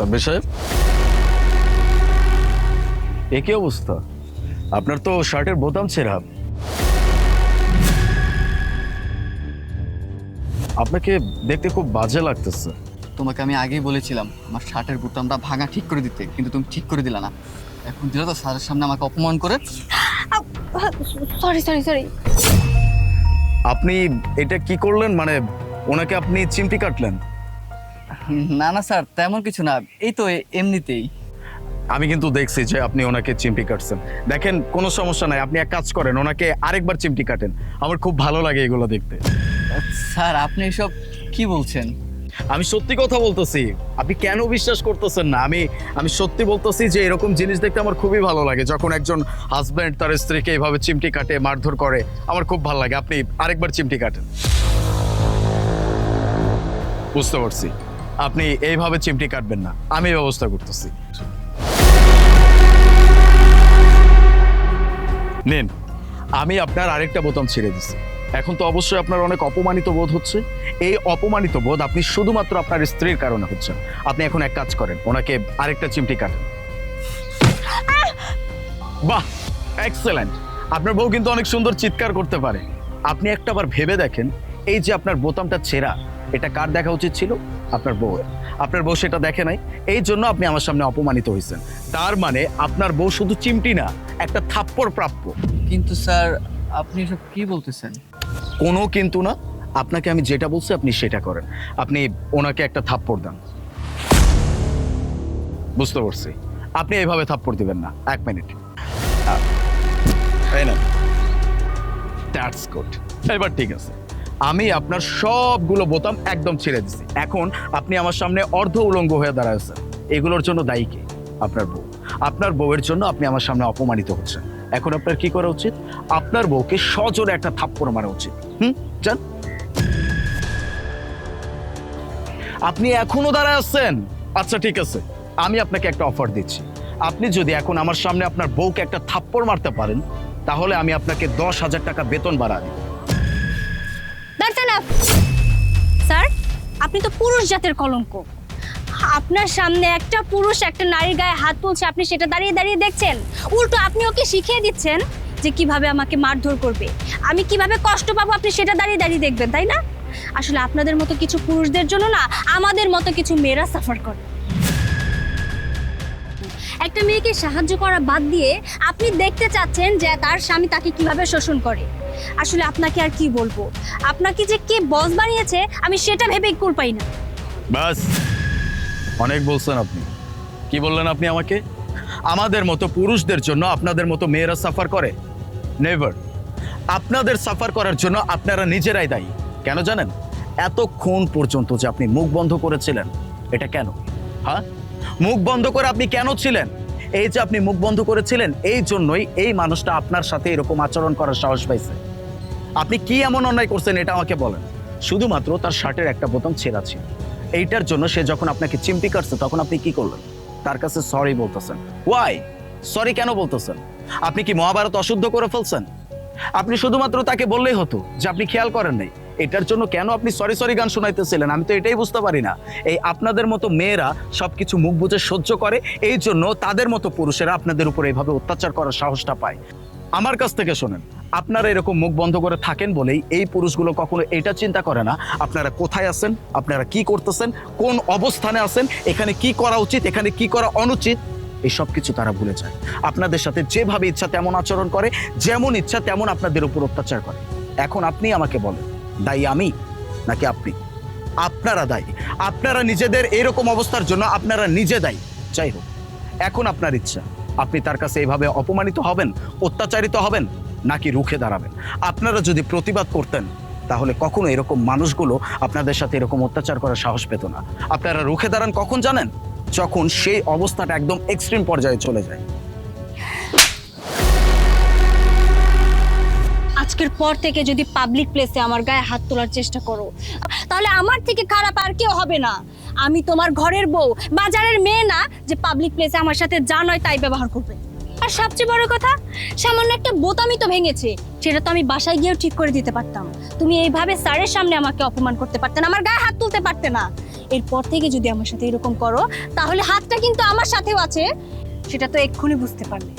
সাব্বির সাহেব। একই অবস্থা? আপনার তো শার্টের বোতাম ছেঁড়া। আপনাকে দেখতে খুব বাজে লাগতেছে। তোমাকে আমি আগেই বলেছিলাম আমার শার্টের বুতামটা ভাঙা ঠিক করে দিতে কিন্তু তুমি ঠিক করে দিলা না। এখন দিলে তো স্যারের সামনে আমাকে অপমান করে। সরি সরি সরি আপনি এটা কি করলেন? মানে ওনাকে আপনি চিমটি কাটলেন? না না স্যার তেমন কিছু না। এই তো এমনিতেই। আমি কিন্তু দেখছি যে আপনি ওনাকে চিমটি কাটছেন। দেখেন কোনো সমস্যা নাই। আপনি এক কাজ করেন ওনাকে আরেকবার চিমটি কাটেন। আমার খুব ভালো লাগে এগুলো দেখতে। স্যার আপনি এসব কি বলছেন? আমি সত্যি কথা বলতেছি। আপনি কেন বিশ্বাস করতেছেন না? আমি আমি সত্যি বলতেছি যে এরকম জিনিস দেখতে আমার খুবই ভালো লাগে। যখন একজন হাজব্যান্ড তার স্ত্রীকে এইভাবে চিমটি কাটে মারধর করে আমার খুব ভালো লাগে। আপনি আরেকবার চিমটি কাটেন। বুঝতে পারছি। আপনি এইভাবে চিমটি কাটবেন না। আমি ব্যবস্থা করতেছি। নিন, আমি আপনার আরেকটা বোতাম ছেড়ে দিছি। এখন তো অবশ্যই আপনার অনেক অপমানিত বোধ হচ্ছে। এই অপমানিত বোধ আপনি শুধুমাত্র আপনার স্ত্রীর কারণে হচ্ছেন আপনি এখন এক কাজ করেন, ওনাকে আরেকটা চিমটি কাটেন। বাহ এক্সেলেন্ট আপনার বউ কিন্তু অনেক সুন্দর চিৎকার করতে পারে। আপনি একটা বার ভেবে দেখেন, এই যে আপনার বোতামটা ছেঁড়া এটা কার দেখা উচিত ছিল? আপনার বউয়ের আপনার বউ সেটা দেখে নাই। এই জন্য আপনি আমার সামনে অপমানিত হয়েছেন তার মানে আপনার বউ শুধু চিমটি না একটা থাপ্পড় প্রাপ্য। কিন্তু স্যার আপনি এসব কি বলতেছেন? কোনো কিন্তু না আপনাকে আমি যেটা বলছি আপনি সেটা করেন। আপনি ওনাকে একটা থাপ্পড় দেন। বুঝতে পারছি। আপনি এইভাবে থাপ্পড় দিবেন না। এক মিনিট। দ্যাটস গুড এবার ঠিক আছে। আমি আপনার সবগুলো বোতাম একদম ছেড়ে দিছি। এখন আপনি আমার সামনে অর্ধ উলঙ্গ হয়ে দাঁড়াচ্ছেন এগুলোর জন্য দায়ী কে? আপনার বউ। আপনার বউয়ের জন্য আপনি আমার সামনে অপমানিত হচ্ছেন। এখন আপনার কি করা উচিত? আপনার বউকে সজোরে একটা থাপ্পড় মারা উচিত। হুম? যান। আপনি এখনও দাঁড়ায় আছেন? আচ্ছা ঠিক আছে। আমি আপনাকে একটা অফার দিচ্ছি। আপনি যদি এখন আমার সামনে আপনার বউকে একটা থাপ্পড় মারতে পারেন, তাহলে আমি আপনাকে দশ হাজার টাকা বেতন বাড়া এনাফ স্যার, আপনি তো পুরুষ জাতের কলঙ্ক। আপনার সামনে একটা পুরুষ, একটা নারীর গায়ে হাত তুলছে, আপনি সেটা দাঁড়িয়ে দাঁড়িয়ে দেখছেন। উল্টো আপনি ওকে শিখিয়ে দিচ্ছেন যে কীভাবে আমাকে মারধর করবে। আমি কীভাবে কষ্ট পাবো, আপনি সেটা দাঁড়িয়ে দাঁড়িয়ে দেখবেন, তাই না? আসলে আপনাদের মতো কিছু পুরুষদের জন্য না, আমাদের মতো কিছু মেয়েরা সাফার করে। একটা মেয়েকে সাহায্য করা বাদ দিয়ে আপনি দেখতে চাচ্ছেন যে তার স্বামী তাকে কীভাবে শোষণ করে। আসলে আপনাকে আর কি বলব? আপনাকে যে কে বস বানিয়েছে, আমি সেটা ভেবেই কুল পাই না। বাস, অনেক বলছেন আপনি। কি বললেন আপনি আমাকে? আমাদের মতো পুরুষদের জন্য আপনাদের মতো মেয়েরা সাফার করে? নেভার আপনাদের সাফার করার জন্য আপনারা নিজেরাই দায়ী। কেন জানেন? এতক্ষণ পর্যন্ত যে আপনি মুখ বন্ধ করেছিলেন, এটা কেন? হ্যাঁ? মুখ বন্ধ করে আপনি কেন ছিলেন? এই যে আপনি মুখ বন্ধ করেছিলেন, এই জন্যই এই মানুষটা আপনার সাথে এরকম আচরণ করার সাহস পাইছে। আপনি কি এমন অন্যায় করছেন এটা আমাকে বলেন। শুধুমাত্র তার শার্টের একটা বোতাম ছেঁড়া ছিল। এইটার জন্য সে যখন আপনাকে চিমটি কাটছে, তখন আপনি কি করলেন? তার কাছে সরি বলতেছেন। ওয়াই সরি কেন বলতেছেন? আপনি কি মহাভারত অশুদ্ধ করে ফেলছেন? আপনি শুধুমাত্র তাকে বললেই হতো যে আপনি খেয়াল করেন নাই। এটার জন্য কেন আপনি সরি সরি গান শোনাইতেছিলেন? আমি তো এটাই বুঝতে পারি না। এই আপনাদের মতো মেয়েরা সবকিছু মুখ বুঝে সহ্য করে, এই জন্য তাদের মতো পুরুষেরা আপনাদের উপর এইভাবে অত্যাচার করার সাহসটা পায়। আমার কাছ থেকে শোনেন, আপনারা এরকম মুখ বন্ধ করে থাকেন বলেই এই পুরুষগুলো কখনো এটা চিন্তা করে না, আপনারা কোথায় আছেন, আপনারা কি করতেছেন, কোন অবস্থানে আছেন, এখানে কি করা উচিত, এখানে কি করা অনুচিত, এই সব কিছু তারা ভুলে যায়। আপনাদের সাথে যেভাবে ইচ্ছা তেমন আচরণ করে, যেমন ইচ্ছা তেমন আপনাদের উপর অত্যাচার করে। এখন আপনি আমাকে বলেন দায়ী আমি নাকি আপনি? আপনারা দায়ী। আপনারা নিজেদের এরকম অবস্থার জন্য আপনারা নিজে দায়ী। যাই হোক, এখন আপনার ইচ্ছা। আপনি তার কাছে এইভাবে অপমানিত হবেন, অত্যাচারিত হবেন নাকি রুখে দাঁড়াবেন? আপনারা যদি প্রতিবাদ করতেন, তাহলে কখনো এরকম মানুষগুলো আপনাদের সাথে এরকম অত্যাচার করার সাহস পেত না। আপনারা রুখে দাঁড়ান কখন জানেন? যখন সেই অবস্থাটা একদম এক্সট্রিম পর্যায়ে চলে যায়। আজকের পর থেকে যদি পাবলিক প্লেসে আমার গায়ে হাত তোলার চেষ্টা করো, তাহলে আমার থেকে খারাপ আর কেউ হবে না। আমি তোমার ঘরের বউ, বাজারের মেয়ে না যে পাবলিক প্লেসে আমার সাথে যা নয় তাই ব্যবহার করবে। আর সবচেয়ে বড় কথা, সামান্য একটা বোতামই তো ভেঙেছে, সেটা তো আমি বাসায় গিয়েও ঠিক করে দিতে পারতাম। তুমি এইভাবে স্যারের সামনে আমাকে অপমান করতে পারতে না, আমার গায়ে হাত তুলতে পারতে না। এরপর থেকে যদি আমার সাথে এরকম করো, তাহলে হাতটা কিন্তু আমার সাথেও আছে, সেটা তো এক্ষুনি বুঝতে পারলে।